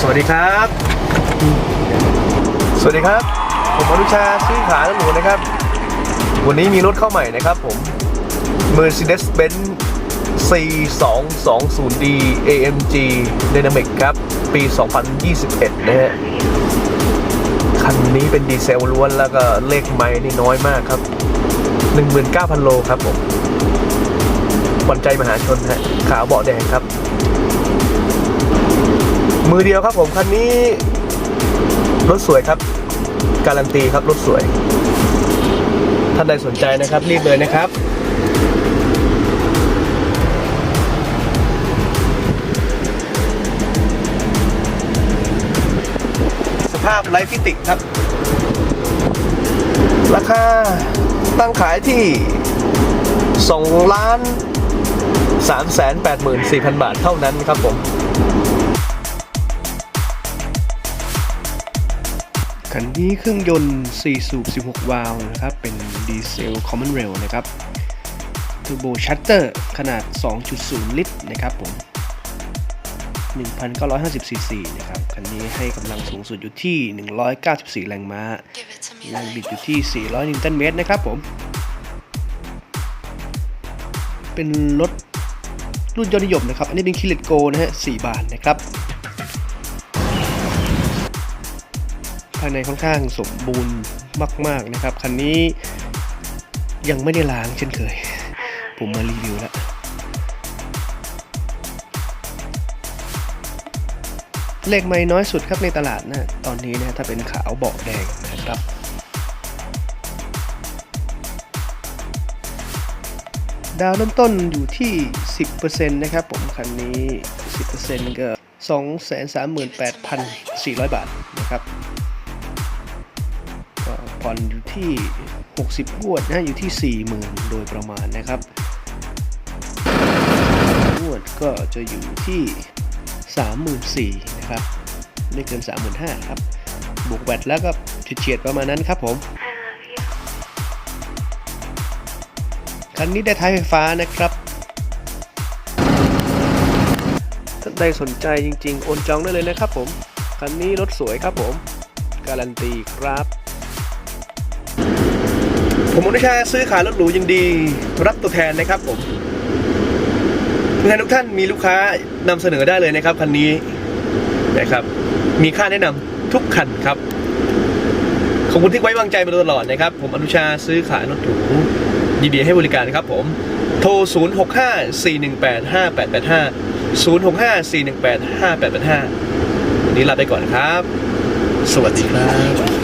สวัสดีครับ สวัสดีครับ ผมอนุชาซื้อขายรถหรูนะครับ วันนี้มีรถเข้าใหม่นะครับผม Mercedes-Benz C220D AMG Dynamic ครับ ปี 2021 นะฮะ คันนี้เป็นดีเซลล้วนแล้วก็เลขไม้นี่น้อยมากครับ 19,000 โลครับผมวัญใจมหาชนฮะขาวเบาะแดงครับ มือเดียวครับผมคันนี้รถสวยครับ การันตีครับรถสวย ท่านใดสนใจนะครับ รีบเลยนะครับ สภาพไร้ฟิติกครับ ราคาตั้งขายที่2ล้าน3 8 4 0 0 0 บาทเท่านั้นครับผม คันนี้เครื่องยนต์ 4 สูบ 16 วาล์วนะครับ เป็นดีเซล Common Rail นะครับเทอร์โบชัตเตอร์ขนาด 2.0 ลิตรนะครับผม 1,950ซีซีนะครับ คันนี้ให้กำลังสูงสุดอยู่ที่ 194 แรงม้า Give it to me แรง like บิดอยู่ที่ 400 นิวตันเมตรนะครับผม เป็นรถรุ่นยอดนิยมนะครับ อันนี้เป็นคิเลตโกนะฮะ 4 บาทนะครับายในค่อนข้างสมบูรณ์มาก ๆนะครับ คันนี้ยังไม่ได้ล้างเช่นเคย ผมมารีวิวแล้วเลขไม่น้อยสุดครับในตลาดนะตอนนี้นะถ้าเป็นขาวเบาะแดงนะครับดาวเริ่มต้นอยู่ที่ 10%นะครับผมคันนี้ 10%ก็ 238,400 บาทนะครับ ผ่อนอยู่ที่ 60งวดนะอยู่ที่ 40,000 โดยประมาณนะครับงวดก็จะอยู่ที่ 34,000นะครับไม่เกิน 35,000ครับบวกแบตแล้วก็เฉียดๆประมาณนั้นครับผมคันนี้ได้ท้ายไฟฟ้านะครับท่านใดสนใจจริงๆ โอนจองได้เลยนะครับผม คันนี้รถสวยครับผม การันตีครับ ผมอนุชาซื้อขายรถหรูยังดี รับตัวแทนนะครับผมเพื่อให้ทุกท่านมีลูกค้านำเสนอได้เลยนะครับคันนี้นะครับ มีค่าแนะนำทุกคันครับขอบคุณที่ไว้วางใจมาตลอดนะครับ ผมอนุชาซื้อขายรถหรูยินดีให้บริการครับผมโทร 0 6 5 4 1 8 5 8 8 5 0 6 5 4 1 8 5 8 8 5 วันนี้ลาไปก่อนครับ สวัสดีครับ